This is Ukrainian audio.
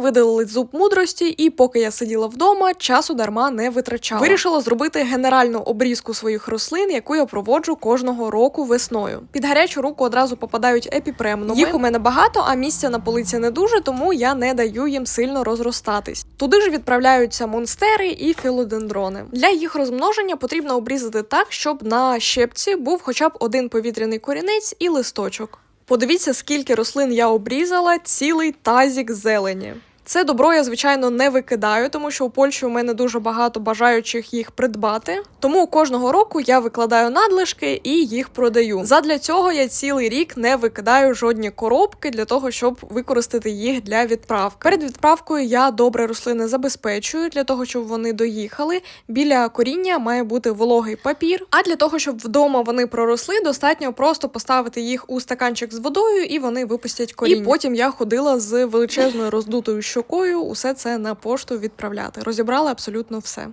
Видалили зуб мудрості, і поки я сиділа вдома, часу дарма не витрачала. Вирішила зробити генеральну обрізку своїх рослин, яку я проводжу кожного року весною. Під гарячу руку одразу попадають епіпремнуми. Їх у мене багато, а місця на полиці не дуже, тому я не даю їм сильно розростатись. Туди ж відправляються монстери і філодендрони. Для їх розмноження потрібно обрізати так, щоб на щепці був хоча б один повітряний корінець і листочок. Подивіться, скільки рослин я обрізала, цілий тазік зелені. Це добро я, звичайно, не викидаю, тому що у Польщі у мене дуже багато бажаючих їх придбати. Тому кожного року я викладаю надлишки і їх продаю. Задля цього я цілий рік не викидаю жодні коробки для того, щоб використати їх для відправки. Перед відправкою я добре рослини забезпечую для того, щоб вони доїхали. Біля коріння має бути вологий папір. А для того, щоб вдома вони проросли, достатньо просто поставити їх у стаканчик з водою, і вони випустять коріння. І потім я ходила з величезною роздутою щокою усе це на пошту відправляти. Розібрала абсолютно все.